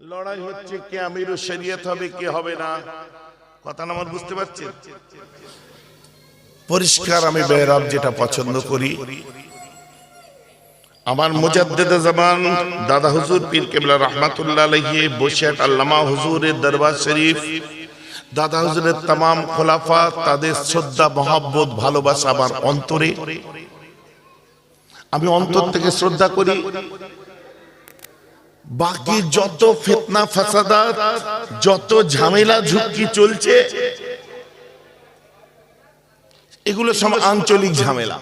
লড়াই হচ্ছে কে আমিরু শরীয়ত হবে কে হবে না? কথা না আমার বুঝতে পারছেন? পরিষ্কার আমি বেহরাব যেটা পছন্দ করি। আমার মুজাদ্দেদ জামান দাদা হুজুর পীর কেবলা রহমাতুল্লাহ আলাইহি বসিয়াট আল্লামা হুজুরের দরবার শরীফ। দাদা হুজুরের তামাম খোলাফা তাদের শ্রদ্ধা মহাব্বত ভালোবাসা আমার অন্তরে। আমি অন্তর থেকে শ্রদ্ধা করি। বাকি যত ফেতনা ফাসাদাত যত ঝামেলা ঝুঁকি চলছে এগুলো সব আঞ্চলিক ঝামেলা।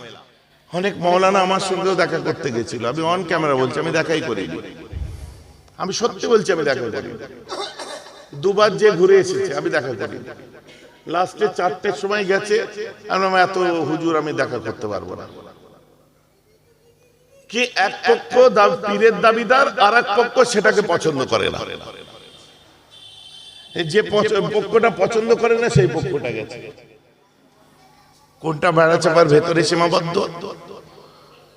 অনেক মৌলানা আমার সঙ্গেও দেখা করতে গেছিল। আমি অন ক্যামেরা বলছি আমি দেখাই করিনি। আমি সত্যি বলছি আমি দেখা করি দুবার যে ঘুরে এসেছে আমি দেখা করি লাস্টে চারটের সময় গেছে আমি এত হুজুর আমি দেখা করতে পারব না। কি এক পক্ষ পীরের দাবিদার আর এক পক্ষ সেটাকে পছন্দ করে না? যে পক্ষটা পছন্দ করে না, সেই পক্ষটা গেছে। কোনটা ভেড়া চাপার ভেতরে সীমাবদ্ধ?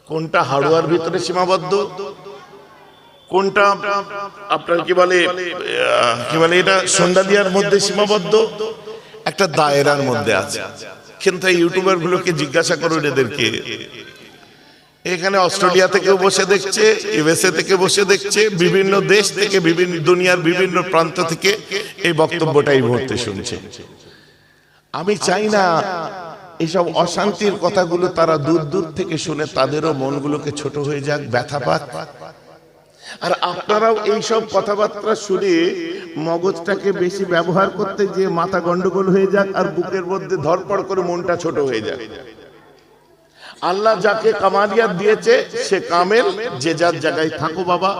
কোনটা হাড়ুয়ার ভিতরে সীমাবদ্ধ? কোনটা আপনার কি বলে কি বলে এটা সন্ধ্যালিয়ার মধ্যে সীমাবদ্ধ? একটা দায়রার মধ্যে আছে। কিন্তু ইউটিউবার গুলোকে জিজ্ঞাসা করুন এদেরকে। এখানে অস্ট্রেলিয়া থেকেও বসে দেখছে ইউএসএ থেকে বসে দেখছে বিভিন্ন দেশ থেকে বিভিন্ন দুনিয়ার বিভিন্ন প্রান্ত থেকে এই বক্তব্যটা এই মুহূর্তে শুনছে। আমি চাই না এইসব অশান্তির কথাগুলো তারা দূর দূর থেকে শুনে তাদেরও মনগুলোকে ছোট হয়ে যাক ব্যথা পাক। আর আপনারাও এইসব কথাবার্তা শুনে মগজটাকে বেশি ব্যবহার করতে যে মাথা গন্ডগোল হয়ে যাক আর বুকের মধ্যে ধরপড় করে মনটা ছোট হয়ে যাক। আল্লাহ যাকে কামালিয়াত দিয়েছে, সে কামেল, যে যার জায়গায় থাকো বাবা।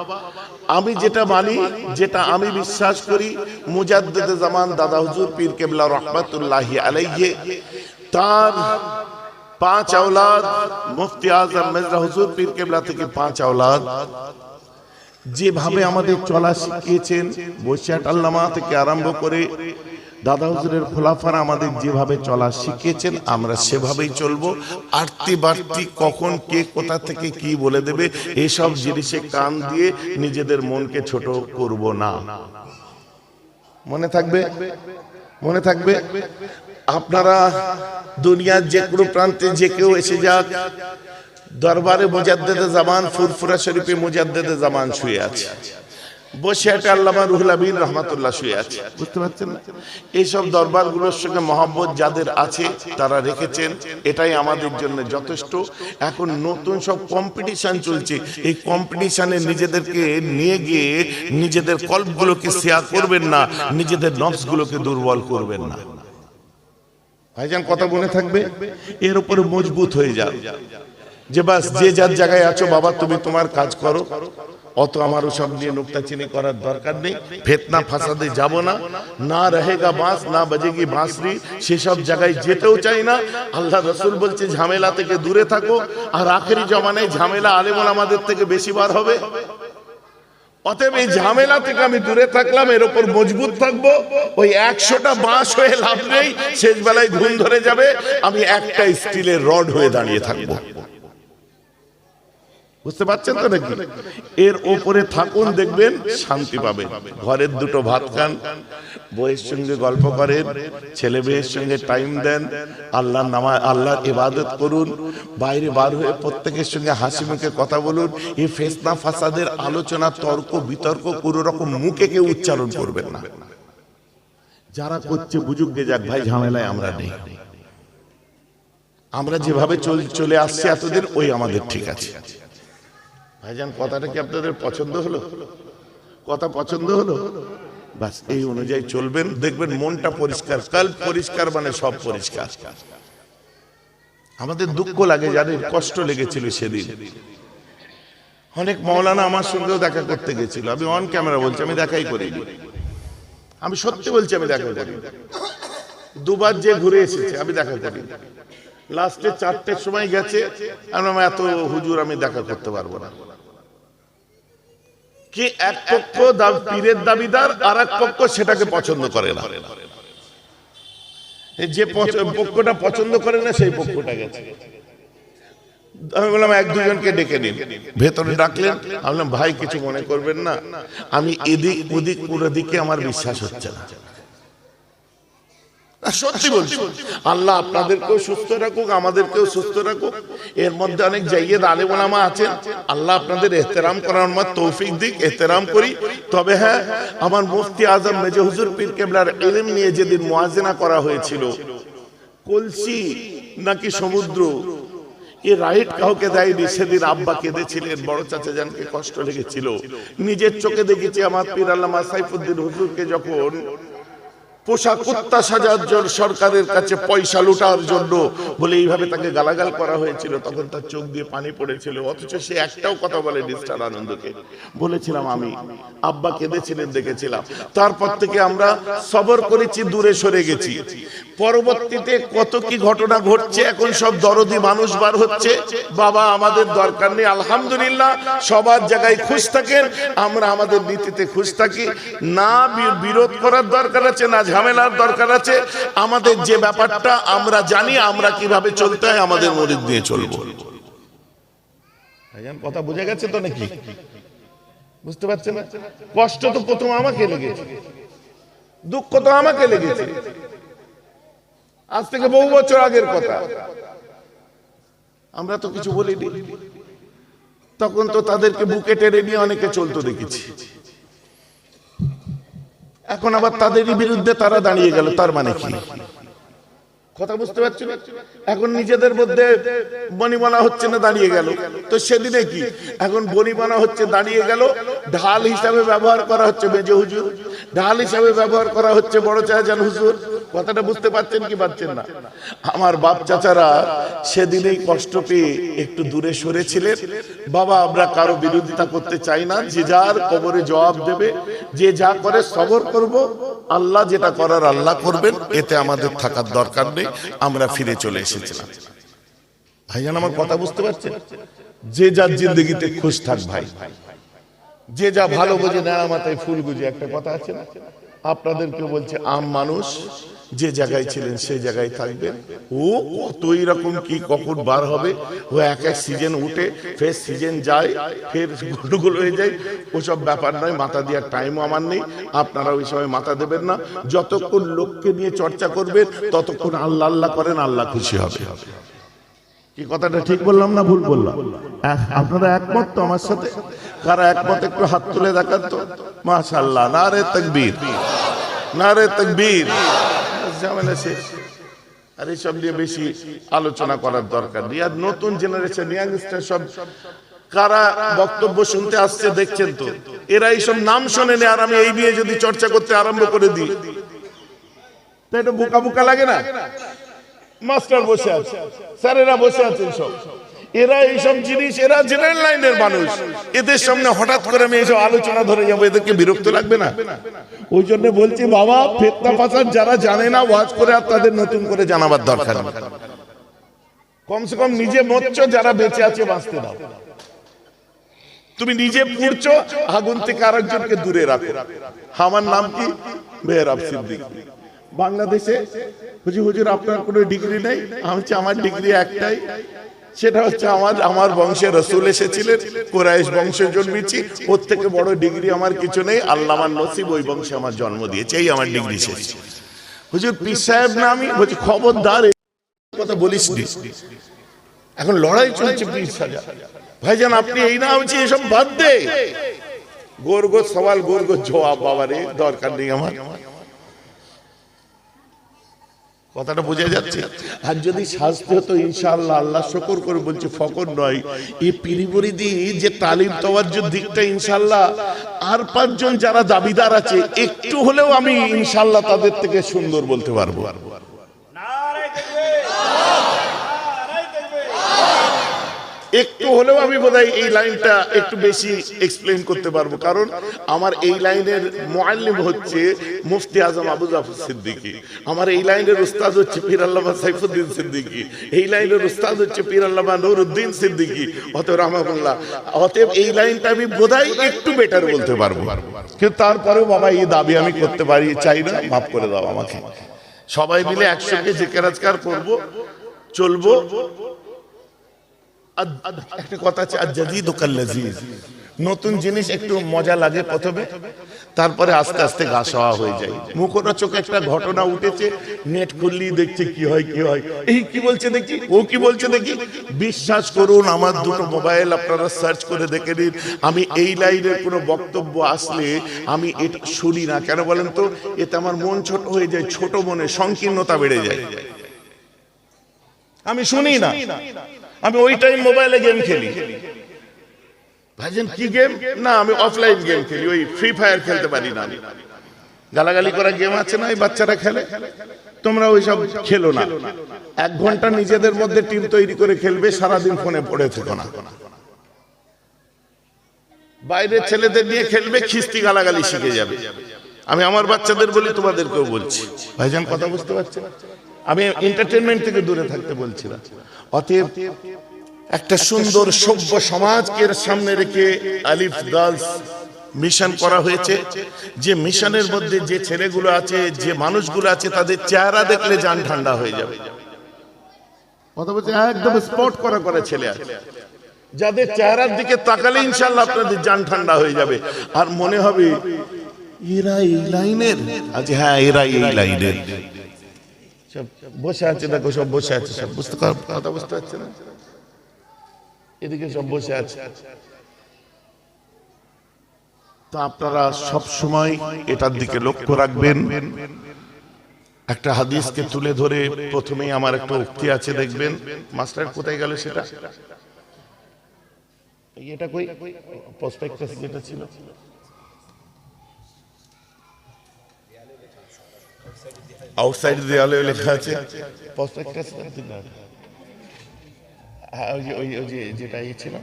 আমি যেটা মানি, যেটা আমি বিশ্বাস করি, মুজাদ্দেদ জামান দাদা হুজুর পীর কেবলা রহমাতুল্লাহি আলাইহি, তার পাঁচ আওলাদ, মুফতি আজম মেজরা হুজুর পীর কেবলা থেকে পাঁচ আওলাদ। যেভাবে আমাদের চলা শিখিয়েছেন, বৈশাখ আল্লামা থেকে আরম্ভ করে দাদা হুজুরের খোলাফারা আমাদের যেভাবে চলা শিখিয়েছেন, আমরা সেভাবেই চলবো। আরতি বাড়তি কখন কে কোথা থেকে কি বলে দেবে, এসব জিনিসে কান দিয়ে নিজেদের মনকে ছোট করব না। মনে থাকবে? মনে থাকবে? আপনারা দুনিয়ার যে কোনো প্রান্তে যে কেউ এসে যাক, দরবারে মুজাদ্দেদে জামান, ফুরফুরা শরীফে মুজাদ্দেদে জামান শুয়ে আছে। বসে একটা আল্লামা রুহুল রহমাতুল্লাহ শুয়ে আছে। বুঝতে পারছেন? না এইসব দরবারগুলোর সঙ্গে যাদের আছে, তারা রেখেছেন, এটাই আমাদের জন্য যথেষ্ট। এখন নতুন সব কম্পিটিশন চলছে। এই নিজেদেরকে নিয়ে গিয়ে নিজেদের কল্পগুলোকে শেয়ার করবেন না, নিজেদের নফসগুলোকে দুর্বল করবেন না। ভাইজান, কথা মনে থাকবে? এর উপরে মজবুত হয়ে যাও। যে বাস, যে যার জায়গায় আছো, বাবা, তুমি তোমার কাজ করো। অত আমার সব নিয়ে নুকতা চিনি করার দরকার নেই। ফেতনা ফাসাদে যাব না। না রহেগা বাঁশ, না বাজেগি বাঁশরি, সেসব জায়গায় যেতেও চাই না। আল্লাহ রসুল বলছে, ঝামেলা থেকে দূরে থাকো আর আখেরি জমানায় ঝামেলা আলেমন আমাদের থেকে বেশি বার হবে। অতএব এই ঝামেলা থেকে আমি দূরে থাকলাম, এর উপর মজবুত থাকব। ওই একশোটা বাঁশ হয়ে লাভ নেই। শেষ বেলায় ঘুম ধরে যাবে। আমি একটা স্টিলের রড হয়ে দাঁড়িয়ে থাকব। বুঝতে পারছেন তো নাকি? এর ওপরে থাকুন, দেখবেন শান্তি পাবেন ঘরের দুটো ভাত খান, বইয়ের সঙ্গে গল্প করেন, ছেলে মেয়ের সঙ্গে টাইম দেন আল্লাহ নামা আল্লাহর ইবাদত করুন, বাইরে বার হয়ে প্রত্যেকের সঙ্গে হাসি মুখে কথা বলুন, এই ফেসনা ফাসাদের আলোচনা, তর্ক, বিতর্ক কোনো রকম মুখে কেউ উচ্চারণ করবেন না। যারা করছে, বুঝুক গে যাক, ভাই, ঝামেলায় আমরা নেই। আমরা যেভাবে চলে আসছি, এতদিন ওই আমাদের ঠিক আছে। ভাইজান কথাটা কি আপনাদের পছন্দ হলো? কথা পছন্দ হলো? বাস, এই অনুযায়ী চলবেন। দেখবেন মনটা পরিষ্কার। কাল পরিষ্কার মানে সব পরিষ্কার। আমাদের দুঃখ লাগে, যাদের কষ্ট লেগেছিল সেদিন। অনেক মৌলানা আমার সঙ্গেও দেখা করতে গেছিল। আমি অন ক্যামেরা বলছি, আমি দেখাই করিনি। আমি সত্যি বলছি, আমি দেখা করি দুবার যে ঘুরে এসেছে, আমি দেখা করি লাস্টে চারটের সময় গেছে আমি এত হুজুর আমি দেখা করতে পারব না। কি এক পক্ষ পীরের দাবিদার আর এক পক্ষ সেটাকে পছন্দ করে না? যে পক্ষটা পছন্দ করে না সেই পক্ষটা গেছে। আমি বললাম এক দুজনকে ডেকে নিন। ভেতরে ডাকলেন। আমি ভাই কিছু মনে করবেন না। আমি এদিক ওদিক পুরো দিকে আমার বিশ্বাস হচ্ছে না, সত্যি বলছি। আল্লাহ আপনাদেরকেও সুস্থ রাখুক, আমাদেরকেও সুস্থ রাখুক। এর মধ্যে অনেক জাইয়েদ আলেম ওলামা আছেন। আল্লাহ আপনাদের এহতেরাম করার মত তৌফিক দিক, এহতেরাম করি। তবে হ্যাঁ আমার মুফতি আজম মেজে হুজুর পীর কেবলার ইলম নিয়ে যেদিন মুয়াজেনা করা হয়েছিল, কলসি নাকি সমুদ্র, এ রাইট কাউকে দেয়নি, সেদিন আব্বা কেঁদেছিলেন, বড় চাচা জানকে কষ্ট লেগেছিল। নিজের চোখে দেখেছি আমার পীর আল্লামা সাইফুদ্দিন হুজুরকে যখন পোশাক কুত্তা সাজার জন্য সরকারের কাছে পয়সা লুটার জন্য বলে এইভাবে তাকে গালাগাল করা হয়েছিল। তখন তার চোখ দিয়ে পানি পড়েছিল। অথচ সে একটাও কথা বলে নিষ্ঠার আনন্দকে। বলেছিলাম আমি, আব্বা কেঁদেছিলেন দেখেছিলাম। তারপর থেকে আমরা সবর করেছি, দূরে সরে গেছি। পরবর্তীতে কত কি ঘটনা ঘটছে, এখন সব দরদি মানুষ বার হচ্ছে। বাবা, আমাদের দরকার নেই, আলহামদুলিল্লাহ, সবার জায়গায় খুশ থাকেন, আমরা আমাদের নীতিতে খুশ থাকি। না বিরোধ করার দরকার আছে, না ঝামেলার দরকার আছে। আমাদের যে ব্যাপারটা আমরা জানি, আমরা কীভাবে চলতে হয়, আমাদের মরিদ দিয়ে চলবো। কথা বুঝে গেছে তো নাকি? বুঝতে পারছেন কষ্ট তো প্রথম আমাকে লেগেছে। দুঃখ তো আমাকে লেগেছে। আজ থেকে বহু বছর আগের কথা। আমরা তো কিছু বলিনি। তখন তো তাদেরকে বুকে টেনে নিয়ে অনেকে চলতো দেখেছি। এখন আবার তাদেরই বিরুদ্ধে তারা দাঁড়িয়ে গেল তার মানে কি? কথা বুঝতে পারছি? এখন নিজেদের মধ্যে বনিমানা হচ্ছে না, দাঁড়িয়ে গেল। তো সেদিনে কি? এখন বনিমানা হচ্ছে, দাঁড়িয়ে গেল। ঢাল হিসাবে ব্যবহার করা হচ্ছে মেজে হুজুর। ঢাল হিসাবে ব্যবহার করা হচ্ছে বড় চাচান হুজুর। কথাটা বুঝতে পারছেন কি পারছেন না? আমার বাপ চাচারা সেদিনেই কষ্ট পেয়ে একটু দূরে সরেছিলেন। বাবা, আমরা কারও বিরোধিতা করতে চাই না। যে যার কবরে জবাব দেবে, যে যা করে সবর করব। আল্লাহ যেটা করার আল্লাহ করবেন, এতে আমাদের থাকার দরকার নেই, আমরা ফিরে চলে এসেছিলাম। ভাইজান, আমার কথা বুঝতে পারছেন? যে যার জিন্দগিতে খুশ থাক ভাই। যে যা ভালো বুঝে নেড়া মাথায় ফুল গুজে, একটা কথা আছে না? আপনাদেরকে বলছে, আম মানুষ যে জায়গায় ছিলেন সেই জায়গায় থাকবেন। ও কত রকম কি কখন বার হবে, ও এক এক সিজন উঠে, ফের সিজন যায়, ফেরগুলো হয়ে যায়। ওসব ব্যাপার নয়, মাথা দেওয়ার টাইমও আমার নেই। আপনারা ওই সময় মাথা দেবেন না। যতক্ষণ লোককে নিয়ে চর্চা করবেন, ততক্ষণ আল্লাহ আল্লাহ করেন, আল্লাহ খুশি হবে। কি কথাটা ঠিক বললাম না ভুল বললাম? আপনারা একমত তো আমার সাথে? কারা একমত একটু হাত তুলে দেখান তো। মাশাল্লাহ না রে তকবীর। না রে তকবীর। ঝামেলা শেষ আর এইসব নিয়ে বেশি আলোচনা করার দরকার নেই। আর নতুন জেনারেশন ইয়াংস্টার সব কারা বক্তব্য শুনতে আসছে দেখছেন তো? এরা এইসব নাম শোনেনি আর আমি এই বিয়ে যদি চর্চা করতে আরম্ভ করে দিই। তো এটা বোকা বোকা লাগে না? মাস্টার বসে আছে। স্যারেরা বসে আছেন সব। এরা এইসব জিনিস, এরা জেনারেল লাইনের মানুষ। এদের সামনে হঠাৎ করে আমি এইসব আলোচনা ধরে যাব, এদেরকে বিরক্ত লাগবে না? ওই জন্য বলছি, বাবা, ফেতনা ফাসাদ যারা জানে না, ওয়াজ করে আর তাদের নতুন করে জানাবার দরকার কমসে কম নিজে মরছো, যারা বেঁচে আছে, বাঁচতে দাও। তুমি নিজে পুড়ছো, আগুন থেকে আরেকজনকে দূরে রাখো। আমার নাম কি? মেহরাব সিদ্দিক। বাংলাদেশে, হুজুর হুজুর, আপনার কোনো ডিগ্রি নেই? আমি আমার ডিগ্রি একটাই। সেটা হচ্ছে আমার আমার বংশে রসুল এসেছিলেন, কোরাইশ বংশে জন্মেছি ওর থেকে বড় ডিগ্রি আমার কিছু নেই আল্লাহ আমার নসিব ওই বংশে আমার জন্ম দিয়েছে, এই আমার ডিগ্রি শেষ। হুজুর পীর সাহেব না আমি বলছি খবরদার কথা বলিস। এখন লড়াই চলছে পীর সাজা ভাইজান, আপনি এই না হচ্ছে এসব বাদ দে। গোর সওয়াল, গোর গোর জবাব বাবারে দরকার নেই আমার। কথাটা বোঝা যাচ্ছে? আর যদি শাস্তি হতো ইনশাল্লাহ আল্লাহ শকর করে বলছে, ফকর নয়। এই পিরিবরিদি, যে তালিম যে দিকটা ইনশাল্লাহ আর পাঁচজন যারা দাবিদার আছে, একটু হলেও আমি ইনশাল্লাহ তাদের থেকে সুন্দর বলতে পারব। একটু হলেও আমি বোধহয় এই লাইনটা একটু বেশি এক্সপ্লেন করতে পারব। কারণ আমার এই লাইনের মোয়াল্লিম হচ্ছে মুফতি আজম আবু জাফর সিদ্দিকী। আমার এই লাইনের উস্তাদ হচ্ছে পীর আল্লামা সাইফুদ্দিন সিদ্দিকী। এই লাইনের উস্তাদ হচ্ছে পীর আল্লামা নুরুদ্দিন সিদ্দিকী। অতএব রহমাহুল্লাহ, অতএব এই লাইনটা আমি বোধহয় একটু বেটার বলতে পারব। কিন্তু তারপরেও বাবা, এই দাবি আমি করতে পারি, চাই না, মাফ করে দাও আমাকে। সবাই মিলে একসঙ্গে যে কেরাজকার করব, চলবো একটা কথা আছে আর জাজিদ কাল্লাজিজ নতুন জিনিস একটু মজা লাগে প্রথমে, তারপরে আস্তে আস্তে গা সওয়া হয়ে যায়। মুখরোচক একটা ঘটনা উঠেছে, নেট খুললি দেখছে কি হয় কি হয়। এই কি বলছে দেখি? ও কি বলছে দেখি? বিশ্বাস করুন, আমার দুটো মোবাইল আপনারা সার্চ করে দেখে নিন। আমি এই লাইনের কোনো বক্তব্য আসলে আমি এটা শুনি না। কেন বলেন তো? এতে আমার মন ছোট হয়ে যায়, ছোট মনে সংকীর্ণতা বেড়ে যায়। আমি শুনি না। আমি ওই টাইম মোবাইলে গেম খেলি। ভাইজান কি গেম না, আমি অফলাইন গেম খেলি, ওই ফ্রি ফায়ার খেলতে পারি না। গালাগালি করা গেম আছে না, এই বাচ্চারা খেলে? তোমরা ওই সব খেলো না। এক ঘণ্টা নিজেদের মধ্যে টিম তৈরি করে খেলবে, সারাদিন ফোনে পড়ে থেকো না। বাইরের ছেলেদের নিয়ে খেলবে, খিস্তি গালাগালি শিখে যাবে। আমি আমার বাচ্চাদের বলি, তোমাদেরকেও বলছি। ভাইজান, কথা বুঝতে পারছেন? আমি এন্টারটেনমেন্ট থেকে দূরে থাকতে বলছি না অতএব একটা সুন্দর সভ্য সমাজকে সামনে রেখে আলিফ গার্লস মিশন করা হয়েছে যে মিশনের মধ্যে যে ছেলেগুলো আছে যে মানুষগুলো আছে তাদের চেহারা দেখলে যান ঠান্ডা হয়ে যাবে। কথা বলছে একদম স্পট করা করে ছেলে আছে। যাদের চেহারার দিকে তাকালে ইনশাল্লাহ আপনাদের যান ঠান্ডা হয়ে যাবে। আর মনে হবে এরা এই লাইনের? আচ্ছা হ্যাঁ এরা এই লাইনের। বসে আছে দেখো সব বসে আছে সব বুঝতে কথা বুঝতে পারছে না? এদিকে সব বসে আছে। তা আপনারা সব সময় এটার দিকে লক্ষ্য রাখবেন। একটা হাদিসকে তুলে ধরে প্রথমেই আমার একটা উক্তি আছে দেখবেন। মাস্টার কোথায় গেল সেটা? এটা কই? প্রসপেক্টাস যেটা ছিল? আউটসাইড দেওয়ালে লেখা আছে ওই যে যেটা ইয়ে ছিল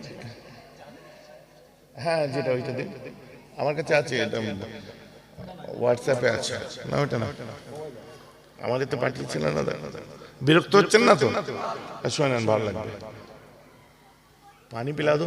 হ্যাঁ যেটা ওইটা দিন আমার কাছে আছে এটা হোয়াটসঅ্যাপে আছে। না, ওটা না। আমাকে তো পাঠিয়েছিল না বিরক্ত হচ্ছেন না তো? শোনেন, ভালো লাগবে। পানি পিলা দো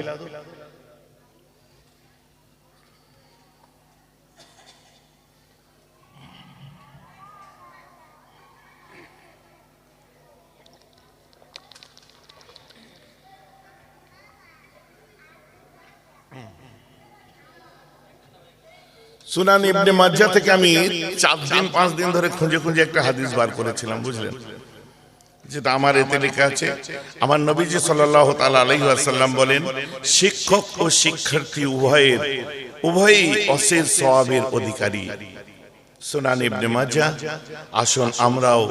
সুনান ইবনে মাজ্জা থেকে আমি চার দিন পাঁচ দিন ধরে খুঁজে খুঁজে একটা হাদিস বার করেছিলাম বুঝলেন? যেটা আমার এতে লেখা আছে আমার নবীজি সাল্লাল্লাহু তাআলা আলাইহি ওয়াসাল্লাম বলেন শিক্ষক ও শিক্ষার্থী উভয়ের উভয়ই অশেষ সওয়াবের অধিকারী। সুনান ইবনে মাজ্জা আসুন আমরাও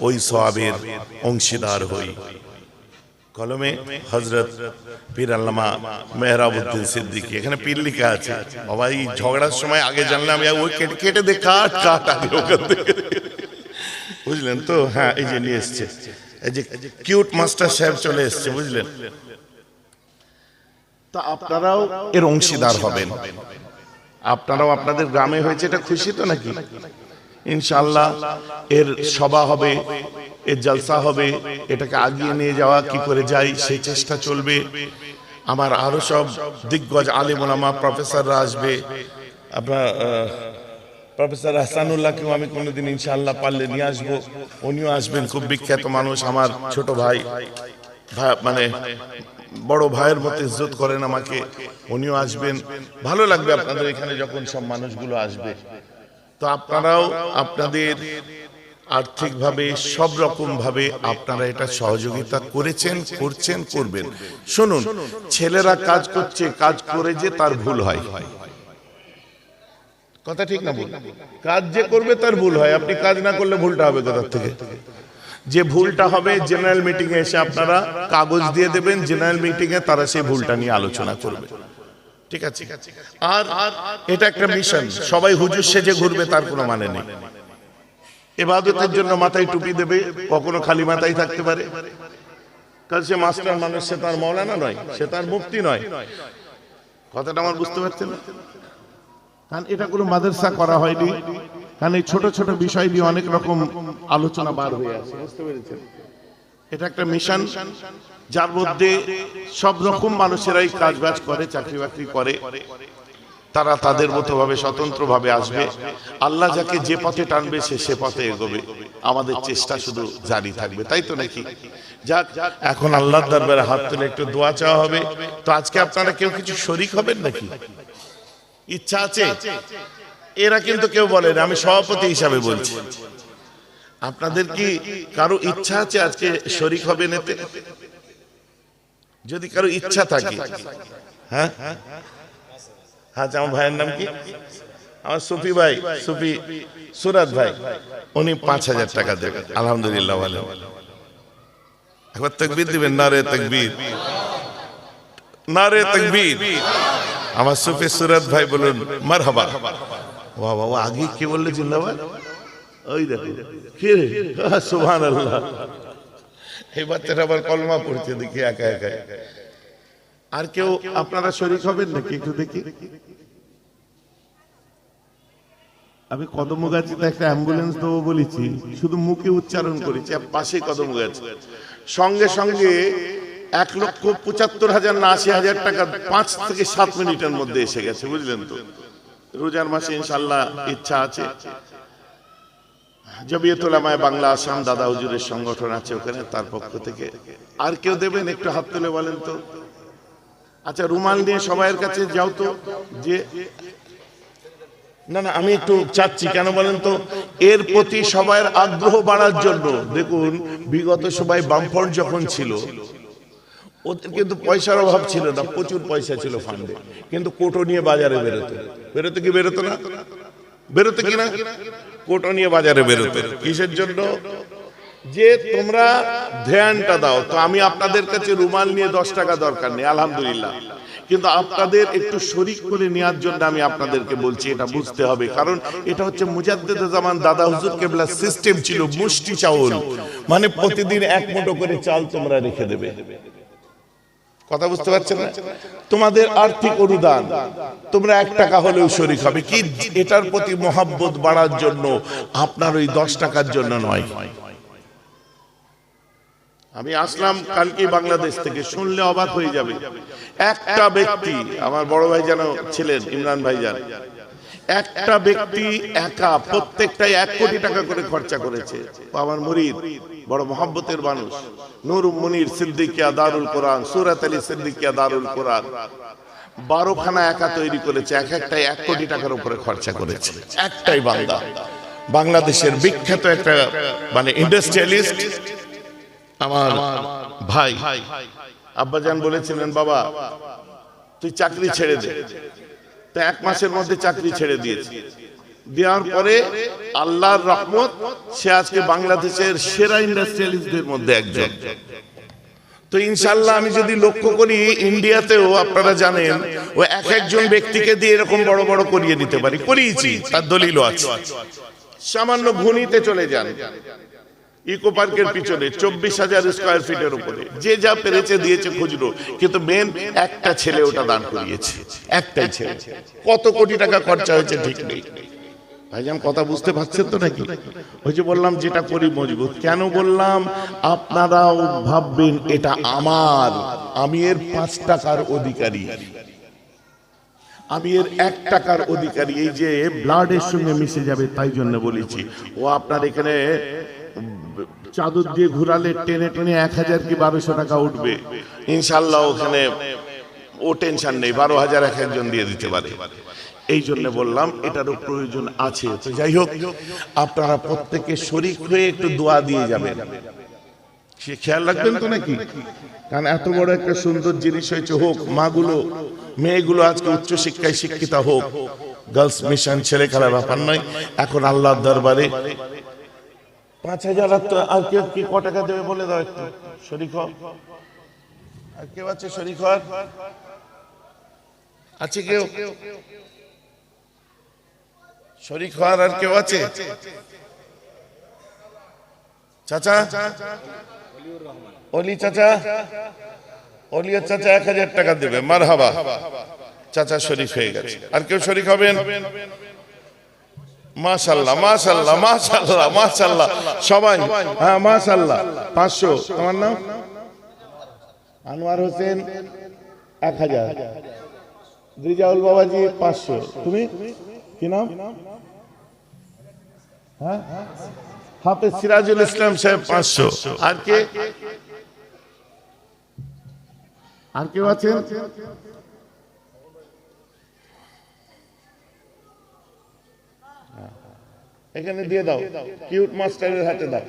ওই সওয়াবের অংশীদার হই। কলমে হজরত পীর আল্লামা মেহরাবুদ্দিন সিদ্দিকী। এখানে পীর লিখা আছে। বাবা, এই ঝগড়ার সময় আগে জানলাম ওই কেটে কেটে দে, কাট কাট, আগে ওখান বুঝলেন তো? হ্যাঁ এই যে নিয়ে এসছে। এই যে কিউট মাস্টার সাহেব চলে এসছে, বুঝলেন? তা আপনারাও এর অংশীদার হবেন। আপনারাও আপনাদের গ্রামে হয়েছে, এটা খুশি তো নাকি? ইনশাল্লাহ এর সভা হবে। এর জলসা হবে, এটাকে আগিয়ে নিয়ে যাওয়া, কি করে যাই, সেই চেষ্টা চলবে। আমার আরও সব দিগ্গজ আলিমুলামা প্রফেসররা আসবে। আপনার প্রফেসর হাসানুল্লাহকেও আমি কোনোদিন ইনশাআল্লাহ পারলে নিয়ে আসব। উনিও আসবেন, খুব বিখ্যাত মানুষ আমার ছোট ভাই মানে বড় ভাইয়ের মতো ইজ্জত করেন আমাকে, উনিও আসবেন। ভালো লাগবে আপনাদের এখানে যখন সব মানুষগুলো আসবে। তো আপনারাও আপনাদের আর্থিকভাবে সব রকম ভাবে আপনারা এটা সহযোগিতা করেছেন, করছেন, করবেন। শুনুন, ছেলেরা কাজ করছে, কাজ করে যে তার ভুল হয়। কথা ঠিক না ভুল কাজ যে করবে তার ভুল হয়। আপনি কাজ না করলে ভুলটা হবে কোথার থেকে? যে ভুলটা হবে জেনারেল মিটিং এ এসে আপনারা কাগজ দিয়ে দেবেন জেনারেল মিটিং এ তারা সেই ভুলটা নিয়ে আলোচনা করবে। ঠিক আছে? আর এটা একটা মিশন সবাই হুজুর সেজে ঘুরবে, তার কোনো মানে নেই। এবাদতের জন্য মাথায় টুপি দেবে কখনো খালি মাথায় থাকতে পারে। কারণ সে মাস্টার মানুষ সে তার মৌলানা নয় সে তার মুক্তি নয়। কথাটা আমার বুঝতে পারছেন? না? কারণ এটা কোনো মাদ্রাসা করা হয়নি। কারণ এই ছোট ছোট বিষয় নিয়ে অনেক রকম আলোচনা বার হয়ে আছে। বুঝতে পেরেছেন? এটা একটা মিশন যার মধ্যে সব রকম মানুষেরাই কাজ বাজ করে চাকরি বাকরি করে। তারা তাদের মতো ভাবে স্বতন্ত্র ভাবে আসবে। আল্লাহ যাকে যে পথে টানবে, সে সে পথে এগোবে। আমাদের চেষ্টা শুধু জারি থাকবে, তাই তো নাকি? যাক, এখন আল্লাহর দরবারে হাত তুলে একটু দোয়া চাওয়া হবে। তো আজকে আপনারা কেউ কিছু শরিক হবেন নাকি? ইচ্ছা আছে? এরা কিন্তু কেউ বলেন আমি সভাপতি হিসাবে বলছি। আপনাদের কি কারও ইচ্ছা আছে আজকে শরিক হবেন এতে যদি কারও ইচ্ছা থাকে হ্যাঁ হ্যাঁ? আমার ভাইয়ের নাম কি? আমার সুফি ভাই, সুফি, সুরাত ভাই। উনি পাঁচ হাজার টাকা দেবেন। আলহামদুলিল্লাহ একবার তকবীর দিবেন, নারে না রে তকবীর। আমার সুফি সুরাত ভাই বলুন মার হবা বাহ বাবা আগে কি বললে জিন্দাবাদ? ওই দেখো, কে রে? সুবহান আল্লাহ এই বাচ্চাটা আবার কলমা পড়ছে দেখি, একা একা আর কেউ আপনারা শরীর হবেন নাকি? একটু দেখি। আমি কদম গাছিতে একটা অ্যাম্বুলেন্স দেবো বলেছি। শুধু মুখে উচ্চারণ করেছি পাশে কদম গাছ সঙ্গে সঙ্গে এক লক্ষ পঁচাত্তর হাজার না আশি হাজার টাকা পাঁচ থেকে সাত মিনিটের মধ্যে এসে গেছে বুঝলেন তো? রোজার মাসে ইনশাল্লাহ ইচ্ছা আছে। জবিয়তুলামায় বাংলা আসাম দাদা হুজুরের সংগঠন আছে ওখানে তার পক্ষ থেকে। আর কেউ দেবেন? একটু হাত তুলে বলেন তো। আচ্ছা রুমাল নিয়ে সবাইয়ের কাছে যাও তো, যে না না, আমি একটু চাচ্ছি, কেন বলেন তো? এর প্রতি সবাইয়ের আগ্রহ বাড়ার জন্য, দেখুন, বিগত সবাই বামফ্রন্ট যখন ছিল, ওদের কিন্তু পয়সার অভাব ছিল না, প্রচুর পয়সা ছিল ফান্ডে কিন্তু কোটো নিয়ে বাজারে বেরোতো। বেরোতো কি বেরোতো না? বেরোতো কি না কোটো নিয়ে বাজারে বেরোতো। কিসের জন্য? যে তোমরা ধ্যানটা দাও, তো আমি আপনাদের কাছে রুমাল নিয়ে দশ টাকা দরকার নেই, আলহামদুলিল্লাহ। কিন্তু আপনাদের একটু শরিক করে নেওয়ার জন্য আমি আপনাদেরকে বলছি, এটা বুঝতে হবে। কারণ এটা হচ্ছে মুজাদ্দেদ জামান দাদা হুজুর কেবলা সিস্টেম ছিল, মুষ্টি চাউল। মানে প্রতিদিন এক মুঠো করে চাল তোমরা রেখে দেবে। কথা বুঝতে পারছেন না? তোমাদের আর্থিক অনুদান, তোমরা এক টাকা হলেও শরিক হবে। কি এটার প্রতি মহাব্বত বাড়ার জন্য, আপনার ওই দশ টাকার জন্য নয়। আমি আসলাম কালকে বাংলাদেশ থেকে, শুনলে অবাক হয়ে যাবে। একটা ব্যক্তি, আমার বড় ভাই যেন ছিলেন, ইমরান ভাই যান, একটা ব্যক্তি একা প্রত্যেকটাই এক কোটি টাকা করে খরচা করেছে। আমার মুরিদ, বড় মহাব্বতের মানুষ। নূর মুনির সিদ্দিকিয়া দারুল কোরআন, সুরাত আলী সিদ্দিকিয়া দারুল কোরআন। বারোখানা একা তৈরি করেছে, এক একটাই এক কোটি টাকার উপরে খরচা করেছে। একটাই বান্দা। বাংলাদেশের বিখ্যাত একটা মানে ইন্ডাস্ট্রিয়ালিস্ট আমার ভাই। আব্বাজান বলেছিলেন, বাবা, তুই চাকরি ছেড়ে দে। তা এক মাসের মধ্যে চাকরি ছেড়ে দিয়েছে। দেওয়ার পরে আল্লাহর রহমত, সে আজকে বাংলাদেশের সেরা ইন্ডাস্ট্রিয়ালিস্টদের মধ্যে একজন। তো ইনশাল্লাহ আমি যদি লক্ষ্য করি, ইন্ডিয়াতেও আপনারা জানেন, ও এক একজন ব্যক্তিকে দিয়ে এরকম বড় বড় করিয়ে দিতে পারি। করিয়েছি, তার দলিলও আছে। সামান্য ভূমিতে চলে যান। ইকো পার্কের পিছনে চব্বিশ হাজার স্কোয়ার ফিটের উপরে। যে যা পেরেছে দিয়েছে খুচরো, কিন্তু মেন একটা ছেলে ওটা দান করিয়েছে। একটাই ছেলে। কত কোটি টাকা খরচা হয়েছে ঠিক নেই। ভাইজান, কথা বুঝতে পারছেন তো নাকি? ওই যে বললাম, যেটা করি মজবুত। কেন বললাম? আপনারাও ভাববেন, এটা আমার। আমি এর পাঁচ টাকার অধিকারী। আমি এর এক টাকার অধিকারী। এই যে ব্লাডের সঙ্গে মিশে যাবে, তাই জন্য বলেছি। ও আপনার এখানে চাদর দিয়ে ঘুরালে টেনে টেনে এক হাজার কি বারোশো টাকা উঠবে। ইনশাল্লাহ ওখানে ও টেনশন নেই, বারো হাজার এক একজন দিয়ে দিতে পারে। এই জন্য বললাম, এটারও প্রয়োজন আছে। তো যাই হোক, আপনারা প্রত্যেকে শরিক হয়ে একটু দোয়া দিয়ে যাবেন। সে খেয়াল রাখবেন তো নাকি? কারণ এত বড় একটা সুন্দর জিনিস হয়েছে, হোক, মাগুলো, মেয়েগুলো আজকে উচ্চ শিক্ষায় শিক্ষিতা হোক গার্লস মিশন ছেলে খেলার ব্যাপার নয়, এখন আল্লাহর দরবারে পাঁচ হাজার আর কেউ কি ক টাকা দেবে বলে দাও একটু? শরিক আর কেউ আছে শরিক আছে কেউ? শরিক হওয়ার আর কেউ আছে? চাচা? অলি চাচা? অলিয়া চাচা এক হাজার টাকা দেবে। মার হাবা চাচা শরিক হয়ে গেছে। আর কেউ শরিক হবেন? মাশাল্লাহ মাশাল্লাহ মাশাল্লাহ মাশাল্লাহ সবাই হ্যাঁ মাশাল্লাহ পাঁচশো। তোমার নাম? আনোয়ার হোসেন এক হাজার। রিজাউল বাবাজি পাঁচশো। তুমি? কি নাম? হ্যাঁ? হাফেজ সিরাজুল ইসলাম সাহেব পাঁচশো। আর কে? আর কেউ আছেন? এখানে দিয়ে দাও। কিউট মাস্টারের হাতে দাও।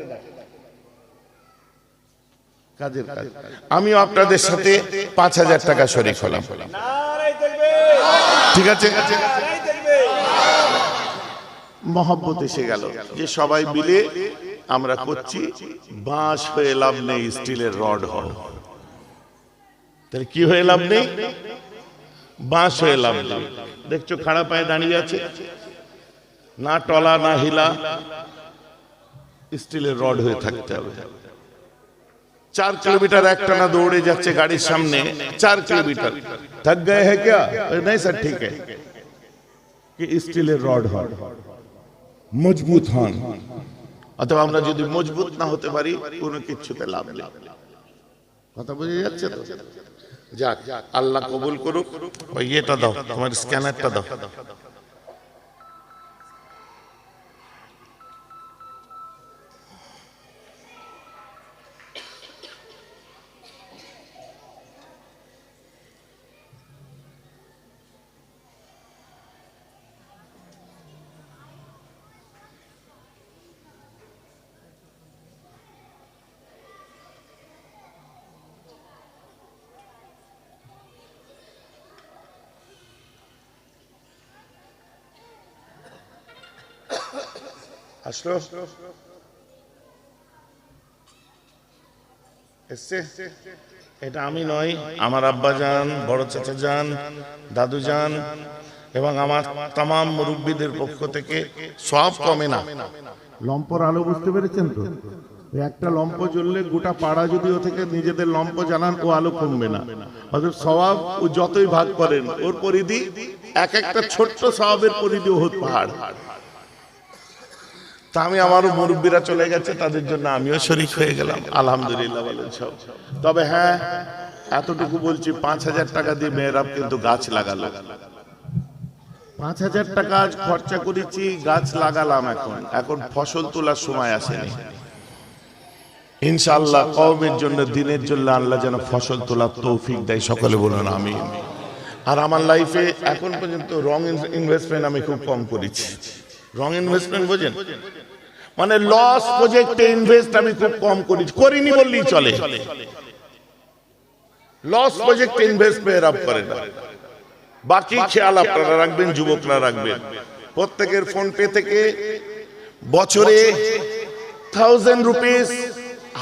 কাজের কাজ। আমিও আপনাদের সাথে পাঁচ হাজার টাকা শরিক হলাম। ঠিক আছে? মহব্বত এসে গেল যে সবাই মিলে আমরা করছি, বাঁশ হয়ে লাভ নেই, স্টিলের রড হও তাহলে কি হয়ে লাভ নেই? বাঁশ হয়ে লাভ নেই। দেখছ খাড়া পায়ে দাঁড়িয়ে আছে? না টলা না হিলা স্টিলের রড হয়ে থাকতে হবে চার কিলোমিটার একটানা দৌড়ে যাচ্ছে গাড়ির সামনে চার কিলোমিটার থক গয়ে হ্যাঁ ক্যা नहीं স্যার ঠিক है कि স্টিলের রড হন মজবুত হন অথবা আমরা যদি মজবুত না হতে পারি কোনো কিছুতে লাভ নেই কথা বুঝে যাচ্ছে তো যাক আল্লাহ কবুল করুক ওই ইয়েটা দাও তোমার স্ক্যানারটা দাও এসছে এটা আমি নয় আমার আব্বা যান, বড় চাচা যান, দাদু যান, এবং আমার তাম মুরব্বীদের পক্ষ থেকে সব কমে না। লম্পর আলো বুঝতে পেরেছেন তো? একটা লম্প জ্বললে গোটা পাড়া যদি ও থেকে নিজেদের লম্প জানান ও আলো কমবে না। অর্থাৎ স্বভাব ও যতই ভাগ করেন, ওর পরিধি এক একটা ছোট্ট স্বভাবের পরিধি ওহত পাহাড়। তা আমি আমারও মুরব্বীরা চলে গেছে, তাদের জন্য আমিও শরিক হয়ে গেলাম। আলহামদুলিল্লাহ বলেন সব তবে হ্যাঁ এতটুকু বলছি, পাঁচ হাজার টাকা দিয়ে মেয়েরা কিন্তু গাছ লাগালো। পাঁচ হাজার টাকা আজ খরচা করেছি, গাছ লাগালাম এখন। এখন ফসল তোলার সময় আসেনি। ইনশাআল্লাহ কওমের জন্য, দিনের জন্য আল্লাহ যেন ফসল তোলার তৌফিক দেয়, সকলে বলুন আমি আর আমার লাইফে এখন পর্যন্ত রং ইনভেস্টমেন্ট আমি খুব কম করেছি। রং ইনভেস্টমেন্ট বোঝেন? মানে লস প্রজেক্টে ইনভেস্ট আমি খুব কম করি। করিনি বললেই চলে। লস প্রজেক্টে ইনভেস্ট পেয়ে আপ করে না। বাকি খেয়াল আপনারা রাখবেন যুবকরা রাখবেন। প্রত্যেকের ফোন পে থেকে বছরে থাউজেন্ড রুপিস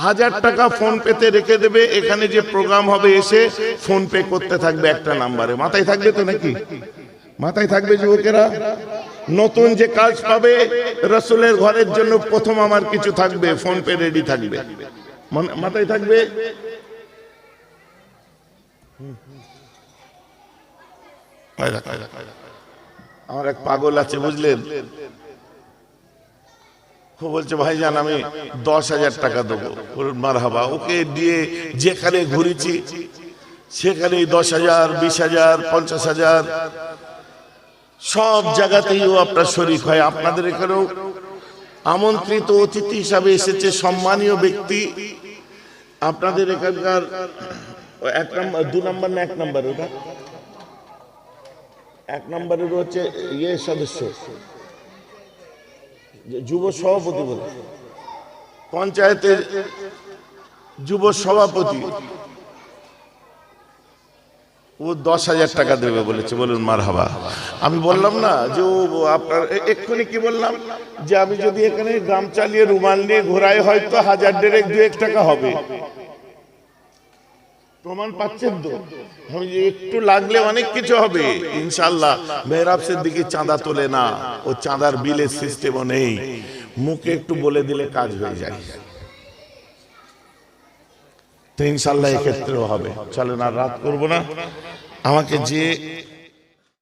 হাজার টাকা ফোন পেতে রেখে দেবে। এখানে যে প্রোগ্রাম হবে এসে ফোন পে করতে থাকবে একটা নাম্বারে মাথায় থাকবে তো নাকি? মাথায় থাকবে যুবকেরা? নতুন যে কাজ পাবে, রসুলের ঘরের জন্য প্রথম আমার কিছু থাকবে ফোন পে রেডি থাকবে। মাথায় থাকবে? আমার এক পাগল আছে, বুঝলেন? ও বলছে, ভাইজান, আমি দশ হাজার টাকা দেবো। মার হাবা ওকে দিয়ে যেখানে ঘুরেছি সেখানে দশ হাজার, বিশ হাজার, পঞ্চাশ হাজার সব জায়গাতেই ও আপনার শরিক হয়। আপনাদের এখানেও আমন্ত্রিত অতিথি হিসাবে এসেছে, সম্মানীয় ব্যক্তি। আপনাদের এখানকার এক নম্বর, দু নম্বর না এক নম্বর, ওটা? এক নম্বরের হচ্ছে ইয়ে সদস্য যুব সভাপতি বলে। পঞ্চায়েতের যুব সভাপতি। ও দশ হাজার টাকা দেবে বলেছে, বলুন মার হাবা আমি বললাম না যে ও আপনার এক্ষুনি কি বললাম? যে আমি যদি এখানে গ্রাম চালিয়ে রুমাল নিয়ে ঘোরাই, হয়তো হাজার দেড়েক দু এক টাকা হবে। প্রমাণ পাচ্ছেন তো? একটু লাগলে অনেক কিছু হবে। ইনশাল্লাহ মেহরাবসের দিকে চাঁদা তোলে না। ও চাঁদার বিলের সিস্টেমও নেই। মুখে একটু বলে দিলে কাজ হয়ে যায়। তো ইনশাল্লাহ এক্ষেত্রেও হবে। চলেন আর রাত করব না। আমাকে যে